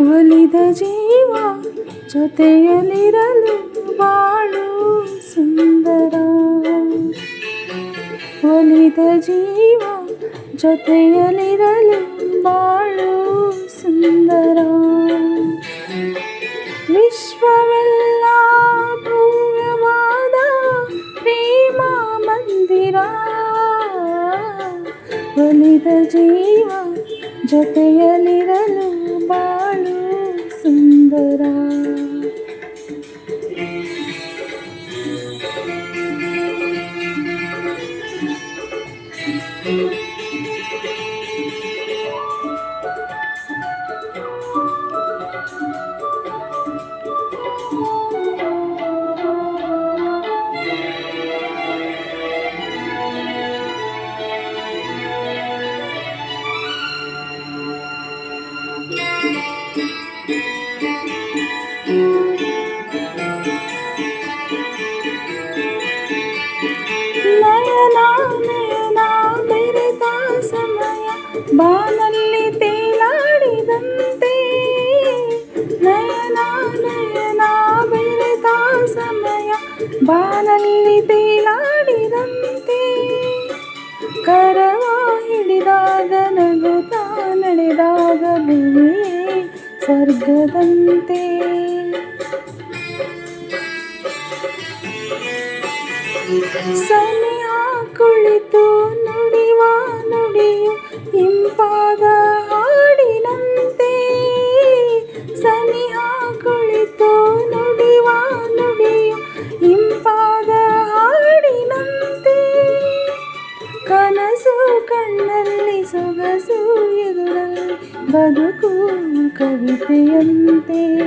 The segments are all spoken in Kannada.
ಒಲಿದ ಜೀವ ಜೊತೆಯಲ್ಲಿರಲು ಬಾಳು ಸುಂದರ. ಒಲಿದ ಜೀವ ಜೊತೆಯಲ್ಲಿರಲು ಬಾಳು ಸುಂದರ. ವಿಶ್ವವೆಲ್ಲ ಭವ್ಯವಾದ ಪ್ರೇಮ ಮಂದಿರ. ಒಲಿದ ಜೀವ ಜೊತೆಯಲ್ಲಿರಲು ಬಾಳು ಸುಂದರ. ಬಾನಲ್ಲಿ ತೇಲಾಡಿದಂತೆ ನಯನ ನಯನ ಬೆರೆತ ಸಮಯ. ಬಾನಲ್ಲಿ ತೇಲಾಡಿದಂತೆ ಕರವ ಹಿಡಿದಾಗ ನಗುತ್ತಾ ನಡೆದಾಗ ಸ್ವರ್ಗದಂತೆ. ಸನಿಹ ಕುಳಿತು ಬದುಕು ಕವಿತೆಯಂತೆ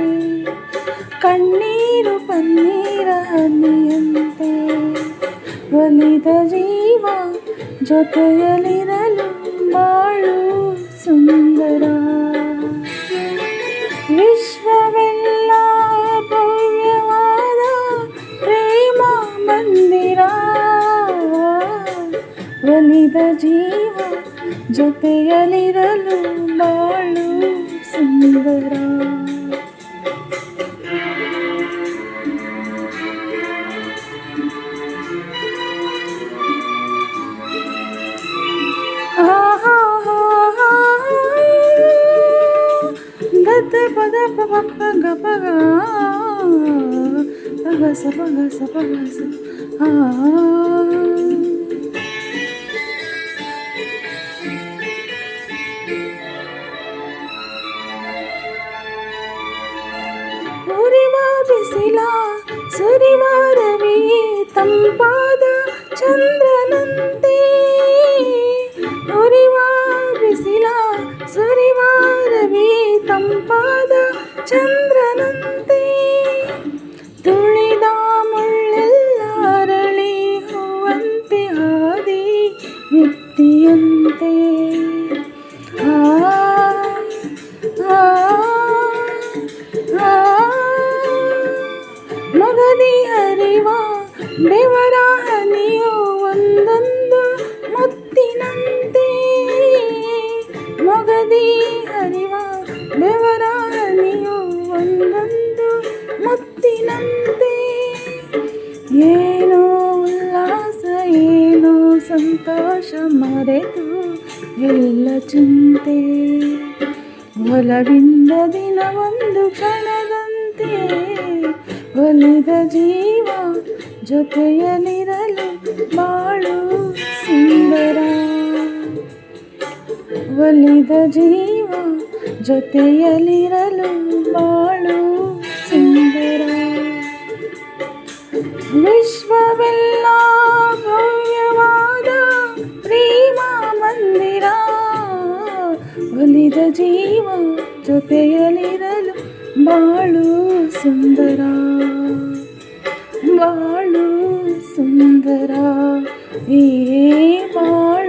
ಕಣ್ಣೀರು ಪನ್ನೀರ ಹನಿಯಂತೆ. ಒಲಿದ ಜೀವ ಜೊತೆಯಲಿರಲು ಬಾಳು ಸುಂದರ. ಜೊತೆಯಲಿರಲು ಬಾಳು ಸುಂದರ ದತ್ತ ಪದ ಪಗ ಪಗ ಪಗ ಪಗಸ ಪಗಸ ಸುರಿವ ರವಿ ತಂಪಾದ ಚಂದ್ರನಂತೆ ಉರಿವ ಬಿಸಿಲ ಸುರಿವ ರವಿ ತಂಪಾದ ಚಂದ್ರನಂತೆ ಏನೋ ಉಲ್ಲಾಸ ಸಂತೋಷ ಮರೆತು ಎಲ್ಲ ಚಿಂತೆ. ಒಲವಿಂದ ದಿನವೊಂದು ಕ್ಷಣದಂತೆ ಒಲಿದ ಜೀವ ಜೊತೆಯಲ್ಲಿರಲು ಬಾಳು ಸುಂದರ. ಒಲಿದ ಜೀವ ಜೊತೆಯಲ್ಲಿರಲು ಬಾಳು ಒಲಿದ ಜೀವ ಜೊತೆಯಲಿರಲು ಬಾಳು ಸುಂದರ ಬಾಳು ಸುಂದರ ಏ ಬಾಳು